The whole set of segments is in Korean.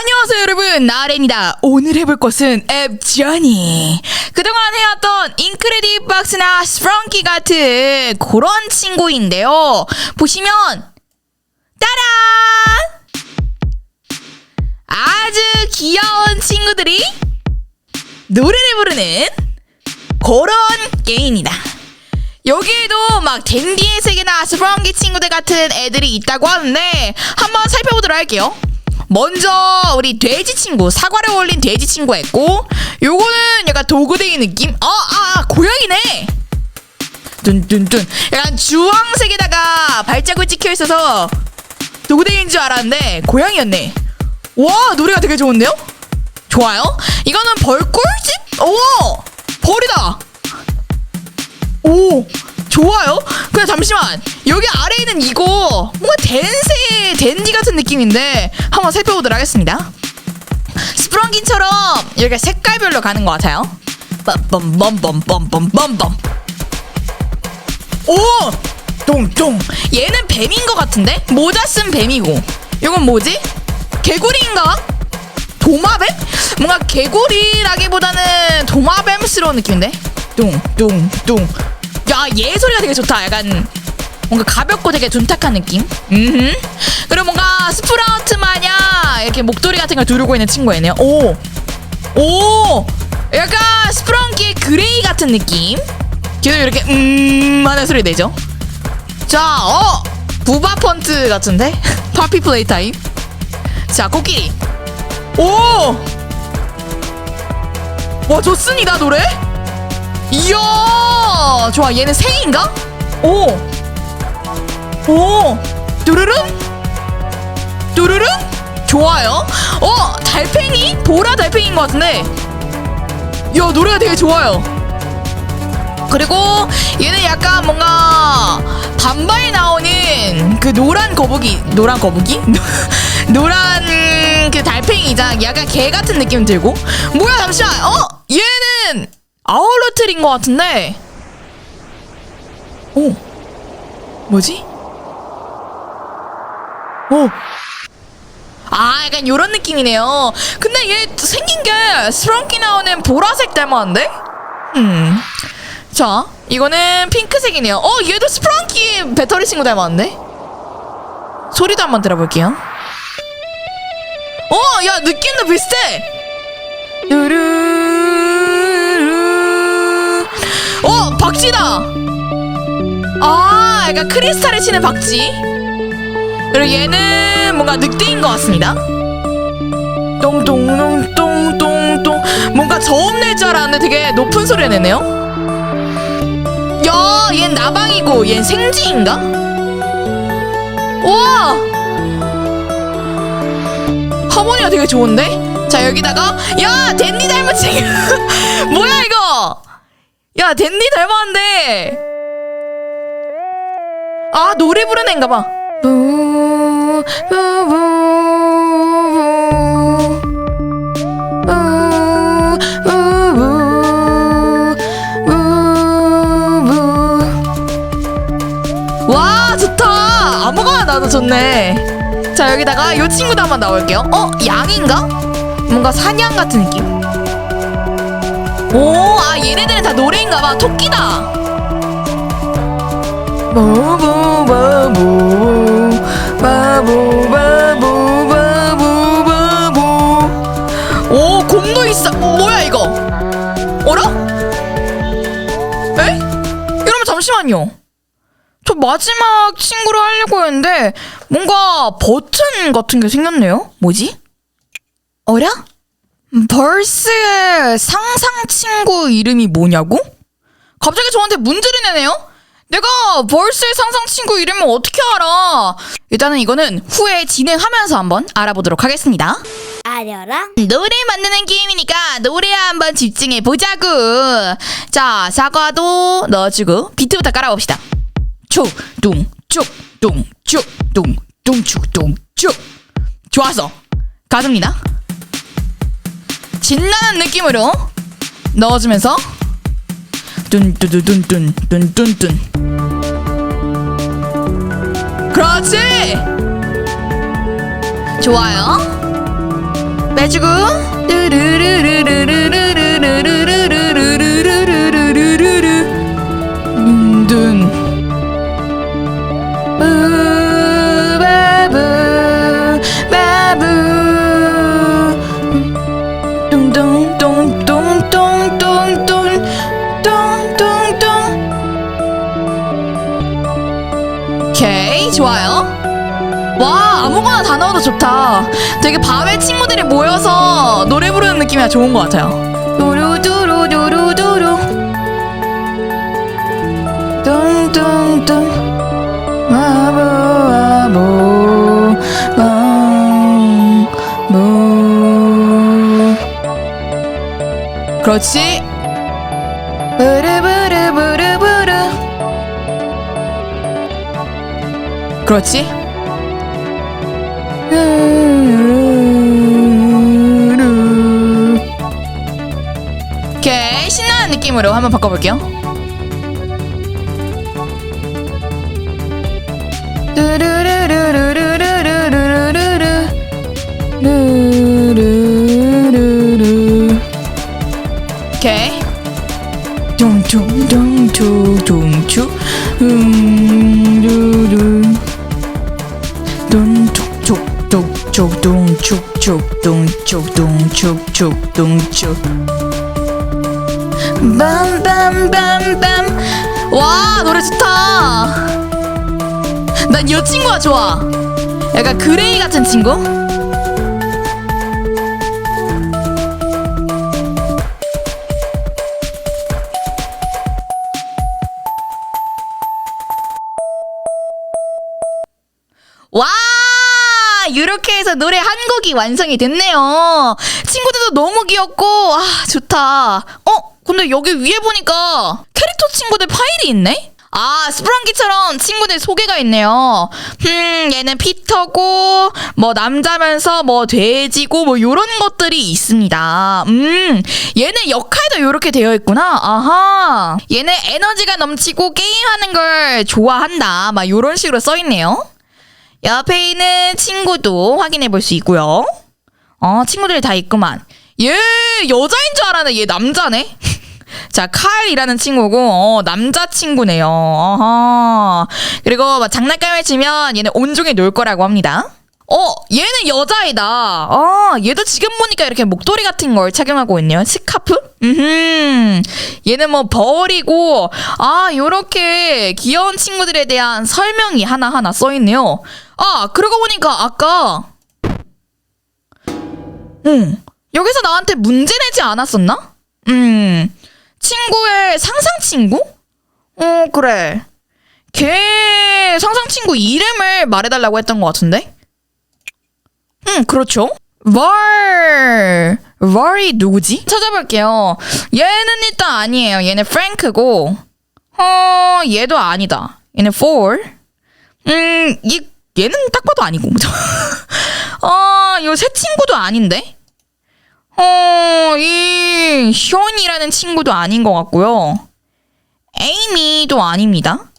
안녕하세요 여러분. 나렌이다. 오늘 해볼 것은 앱저니 그동안 해왔던 인크레딧 박스나 스프렁키 같은 그런 친구인데요. 보시면 따란! 아주 귀여운 친구들이 노래를 부르는 그런 게임이다. 여기에도 막 댄디의 세계나 스프렁기 친구들 같은 애들이 있다고 하는데 한번 살펴보도록 할게요. 먼저 우리 돼지 친구 사과를 올린 돼지 친구가 있고 요거는 약간 도구데이 느낌? 어, 아, 아 고양이네. 뚠뚠뚠 약간 주황색에다가 발자국 찍혀 있어서 도구데이인 줄 알았는데 고양이였네. 와 노래가 되게 좋은데요? 좋아요. 이거는 벌꿀집? 오 벌이다. 오 좋아요. 근데 잠시만 여기 아래에 있는 이거 뭔가 댄세 댄디 같은 느낌인데 한번 살펴보도록 하겠습니다. 스프렁긴처럼 여기가 색깔별로 가는 것 같아요. 뻔뻔뻔뻔뻔뻔뻔. 오! 똥똥. 얘는 뱀인 것 같은데? 모자 쓴 뱀이고. 이건 뭐지? 개구리인가? 도마뱀? 뭔가 개구리라기보다는 도마뱀스러운 느낌인데? 뚱뚱뚱. 야, 얘 소리가 되게 좋다. 약간 뭔가 가볍고 되게 둔탁한 느낌. 음. 그리고 뭔가 이렇게 목도리 같은 걸 두르고 있는 친구였네요 오! 오! 약간 스프렁키의 그레이 같은 느낌 계속 이렇게 음 하는 소리 내죠 자 어! 부바 펀트 같은데? 파피 플레이 타임 자 코끼리 오! 와 좋습니다 노래 이야 좋아 얘는 새인가? 오! 오! 뚜루릉? 뚜루릉? 좋아요 어! 달팽이? 보라 달팽이인 것 같은데 야 노래가 되게 좋아요 그리고 얘는 약간 뭔가 반바에 나오는 그 노란 거북이 노란 거북이? 노란 그 달팽이자 약간 개 같은 느낌 들고 뭐야 잠시만 어 얘는 아울러틀인 것 같은데 오 뭐지? 오. 아, 약간 요런 느낌이네요. 근데 얘 생긴 게 스렁키 나오는 보라색 닮았는데? 음. 자, 이거는 핑크색이네요. 어, 얘도 스프렁키 배터리 친구 닮았는데? 소리도 한번 들어볼게요. 어, 야, 느낌도 비슷해! 뚜루루. 어, 박쥐다! 아, 약간 크리스탈을 치는 박쥐? 그리고 얘는 뭔가 늑대인 것 같습니다. 똥똥똥똥똥똥 뭔가 저음 낼줄 알았는데 되게 높은 소리 내네요. 야, 얜 나방이고 얜 생쥐인가? 와! 하모니가 되게 좋은데? 자 여기다가 야 댄디 닮은 친구 뭐야 이거? 야 댄디 닮았는데 아 노래 부르는 애인가 봐. 와 좋다 아무거나 나도 좋네 자 여기다가 요 친구도 한번 나올게요 어 양인가 뭔가 사냥 같은 느낌 오 아 얘네들은 다 노래인가 봐 토끼다 바보 바보 바보 바보 바보 오 곰도 있어 뭐야 이거 어라? 에? 여러분 잠시만요 저 마지막 친구를 하려고 했는데 뭔가 버튼 같은 게 생겼네요 뭐지? 어라? 벌스의 상상 친구 이름이 뭐냐고? 갑자기 저한테 문제를 내네요? 내가 벌스의 상상 친구 이름을 어떻게 알아? 일단은 이거는 후에 진행하면서 한번 알아보도록 하겠습니다. 아려라 노래 만드는 게임이니까 노래 한번 집중해 보자고. 자, 사과도 넣어주고 비트부터 깔아봅시다. 쭉뚱쭉뚱쭉뚱뚱쭉뚱쭉 좋았어. 가듭니다. 진나는 느낌으로 넣어주면서 뚠뚜두뚠뚠뚠뚠뚠. 그렇지! 좋아요. 내주고. 르르르르르르르르르르 좋아요. 와 아무거나 다 넣어도 좋다. 되게 밤에 친구들이 모여서 노래 부르는 느낌이 좋은 것 같아요. 두루두루두루두루. 뚱뚱뚱. 바보 바보. 그렇지 그렇지? 오케이 신나는 느낌으로 한번 바꿔볼게요 오케이 둥둥둥둥둥둥 음두두 둥툭툭툭툭둥툭툭둥툭툭툭툭툭 빰빰빰빰 와 노래 좋다 난 이 친구가 좋아 약간 그레이 같은 친구 이렇게 해서 노래 한 곡이 완성이 됐네요. 친구들도 너무 귀엽고 아 좋다. 어? 근데 여기 위에 보니까 캐릭터 친구들 파일이 있네? 아 스프랑키처럼 친구들 소개가 있네요. 음 얘는 피터고 뭐 남자면서 뭐 돼지고 뭐 요런 것들이 있습니다. 음 얘는 역할도 요렇게 되어 있구나. 아하. 얘는 에너지가 넘치고 게임하는 걸 좋아한다. 막 요런 식으로 써 있네요 옆에 있는 친구도 확인해 볼 수 있고요. 어, 친구들이 다 있구만. 얘 여자인 줄 알았네. 얘 남자네. 자, 칼이라는 친구고, 어, 남자 친구네요. 어허. 그리고 막 장난감을 치면 얘는 온종일 놀 거라고 합니다. 어, 얘는 여자이다. 어, 얘도 지금 보니까 이렇게 목도리 같은 걸 착용하고 있네요. 스카프? 음, 얘는 뭐 벌이고, 아, 요렇게 귀여운 친구들에 대한 설명이 하나하나 써있네요. 아, 그러고 보니까 아까, 응, 여기서 나한테 문제 내지 않았었나? 음, 친구의 상상 친구? 어, 그래. 걔 상상 친구 이름을 말해달라고 했던 것 같은데? 음, 그렇죠. 월, 월이 누구지? 찾아볼게요. 얘는 일단 아니에요. 얘는 프랭크고, 어, 얘도 아니다. 얘는 for. 음, 이, 얘는 딱 봐도 아니고. 어, 요 새 친구도 아닌데? 어, 이, 션이라는 친구도 아닌 것 같고요. 에이미도 아닙니다.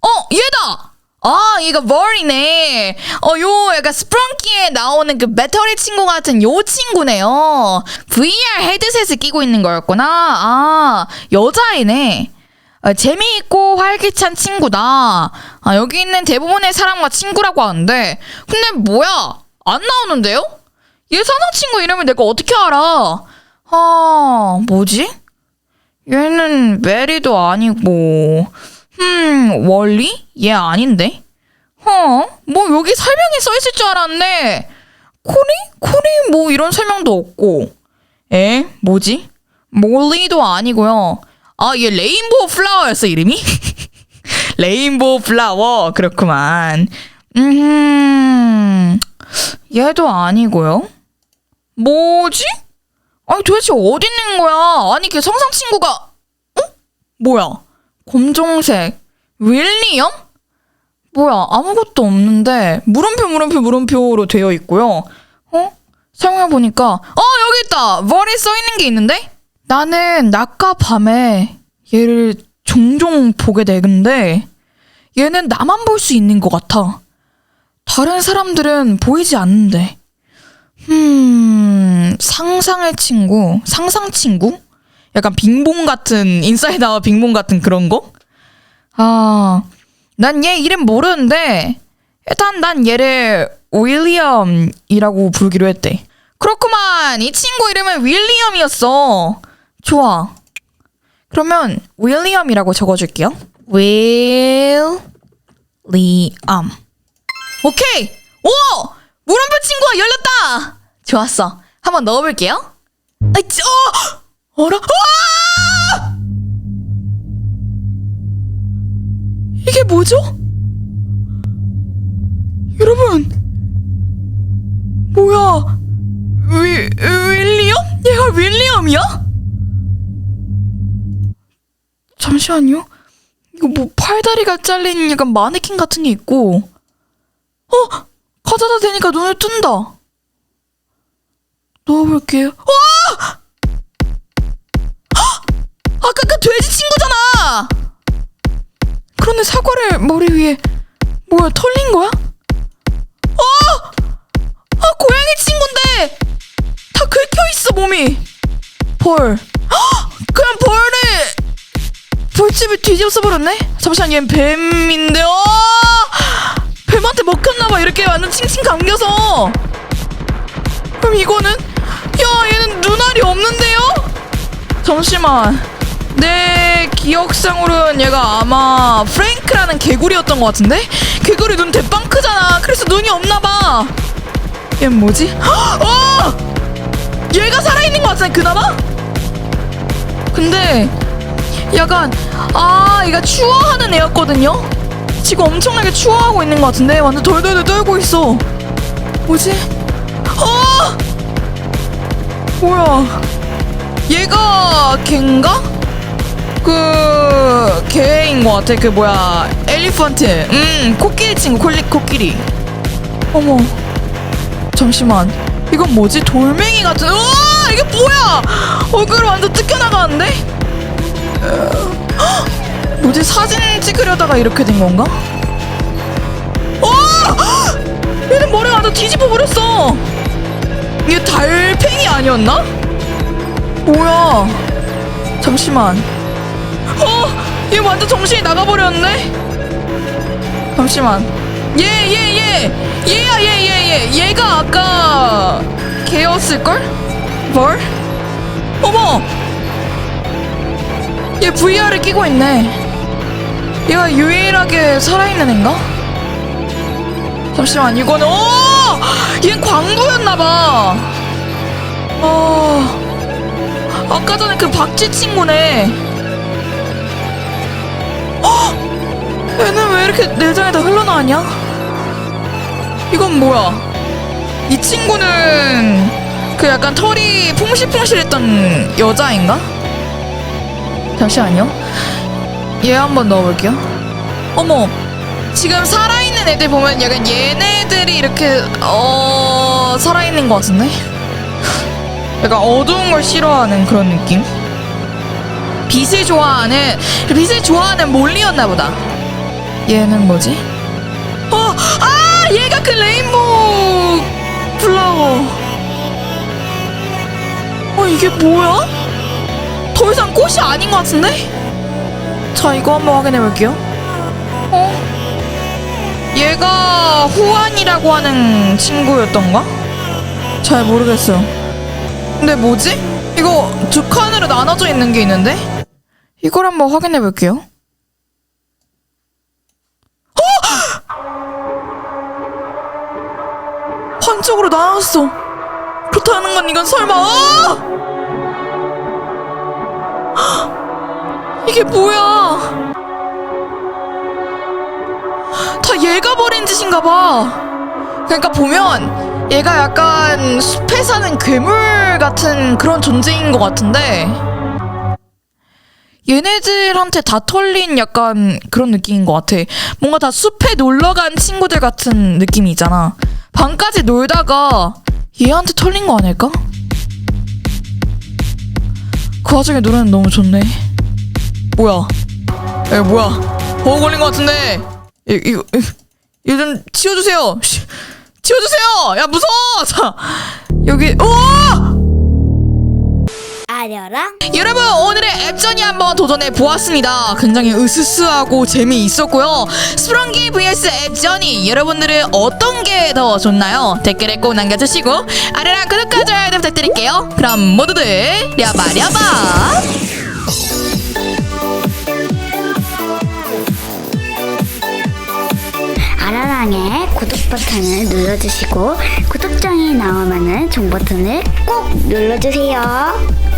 어, 얘다! 아, 얘가 월이네. 어, 요, 약간 스프렁키에 나오는 그 배터리 친구 같은 요 친구네요. VR 헤드셋을 끼고 있는 거였구나. 아, 여자애네. 아, 재미있고 활기찬 친구다. 아, 여기 있는 대부분의 사람과 친구라고 하는데, 근데 뭐야? 안 나오는데요? 얘 사장 친구 이름을 내가 어떻게 알아? 아, 뭐지? 얘는 메리도 아니고, 음, 월리? 얘 아닌데? 어? 뭐 여기 설명이 써 있을 줄 알았는데, 코리? 코리 뭐 이런 설명도 없고. 에? 뭐지? 몰리도 아니고요. 아, 얘 레인보우 플라워였어, 이름이? 레인보우 플라워. 그렇구만. 음, 얘도 아니고요. 뭐지? 아니, 도대체 어디 있는 거야? 아니, 걔 성상 친구가, 어? 뭐야? 검정색. 윌리엄? 뭐야, 아무것도 없는데, 물음표, 물음표, 물음표로 되어 있고요. 어? 사용해보니까, 어, 여기 있다! 머리 써있는 게 있는데? 나는 낮과 밤에 얘를 종종 보게 되는데, 얘는 나만 볼 수 있는 것 같아. 다른 사람들은 보이지 않는데. 음, 상상의 친구, 상상 친구? 약간 빙봉 같은 인사이드 아웃 빙봉 같은 그런 거? 아, 난 얘 이름 모르는데 일단 난 얘를 윌리엄이라고 부르기로 했대. 그렇구만. 이 친구 이름은 윌리엄이었어. 좋아. 그러면 윌리엄이라고 적어줄게요. 윌리엄. 오케이. 오! 물음표 친구가 열렸다. 좋았어. 한번 넣어볼게요. 아이, 저, 어! 어라? 와! 이게 뭐죠? 여러분, 뭐야? 위, 윌리엄? 얘가 윌리엄이야? 잠시만요. 이거 뭐 팔다리가 잘린 약간 마네킹 같은 게 있고, 어? 가져다 대니까 눈을 뜬다. 넣어볼게요. 와! 헉! 아까 그 돼지 친구잖아. 그런데 사과를 머리 위에 뭐야 털린 거야? 어! 아 고양이 친구인데 다 긁혀 있어 몸이. 벌. 헉! 그냥 벌을 벌집을 뒤집어 버렸네. 잠시만 얘는 뱀인데. 어! 뱀한테 먹혔나봐 이렇게 완전 칭칭 감겨서. 그럼 이거는 야 얘는 눈알이 없는데요? 잠시만 내 기억상으로는 얘가 아마 프랭크라는 개구리였던 것 같은데 개구리 눈 대빵 크잖아 그래서 눈이 없나봐 얘는 뭐지? 어! 얘가 살아있는 것 같은데 그나마? 근데 약간 아 얘가 추워하는 애였거든요 지금 엄청나게 추워하고 있는 것 같은데 완전 덜덜덜 떨고 있어 뭐지? 어! 뭐야? 얘가 걔인가? 그 걔인 것 같아. 그 뭐야? 엘리펀트. 음, 코끼리 친구, 콜리 코끼리. 어머. 잠시만. 이건 뭐지? 돌멩이 같은. 우와! 이게 뭐야? 얼굴 완전 뜯겨나가는데? 헉! 뭐지? 사진 찍으려다가 이렇게 된 건가? 어! 얘는 머리가 완전 뒤집어 버렸어. 이게 달팽이 아니었나? 뭐야? 잠시만. 어, 얘 완전 정신이 나가버렸네. 잠시만. 얘, 얘, 얘, 얘야, 얘, 얘, 얘. 얘가 아까 걔였을 걸? 뭘? 어머. 얘 VR을 끼고 있네. 얘가 유일하게 살아있는 애인가? 잠시만 이거는 오! 얜 광부였나봐 어... 아까 전에 그 박쥐 친구네 얘는 왜 이렇게 내장에 다 흘러나왔냐? 이건 뭐야? 이 친구는 그 약간 털이 풍실풍실했던 여자인가? 잠시만요 얘 한번 넣어볼게요 어머 지금 살아있는 애들 보면 약간 얘네들이 이렇게 어 살아있는 것 같은데? 약간 어두운 걸 싫어하는 그런 느낌? 빛을 좋아하는 빛을 좋아하는 몰리였나 보다. 얘는 뭐지? 어, 아, 얘가 그 레인보우 플라워. 어, 이게 뭐야? 더 이상 꽃이 아닌 것 같은데? 자, 이거 한번 확인해 볼게요. 어? 얘가 후안이라고 하는 친구였던가? 잘 모르겠어요. 근데 뭐지? 이거 두 칸으로 나눠져 있는 게 있는데? 이걸 한번 확인해 볼게요. 쪽으로 나눴어. 그렇다는 건 이건 설마 어! 이게 뭐야? 다 얘가 버린 짓인가 봐. 그러니까 보면 얘가 약간 숲에 사는 괴물 같은 그런 존재인 것 같은데 얘네들한테 다 털린 약간 그런 느낌인 것 같아. 뭔가 다 숲에 놀러 간 친구들 같은 느낌이 있잖아. 밤까지 놀다가 얘한테 털린 거 아닐까? 그 와중에 노래는 너무 좋네. 뭐야? 에 뭐야? 버거 걸린 것 같은데. 이, 이거 이거 좀 치워주세요. 씨, 치워주세요. 야 무서워. 자 여기 우와 려랑 여러분 오늘의 앱전이 한번 도전해 보았습니다. 굉장히 으스스하고 재미있었고요. 스프렁기 vs 앱전이 여러분들은 어떤 게 더 좋나요? 댓글에 꼭 남겨주시고 아래랑 구독과 좋아요 부탁드릴게요. 그럼 모두들 려바려바 아라랑의 구독 버튼을 눌러주시고 구독장이 나오면은 종 버튼을 꼭 눌러주세요.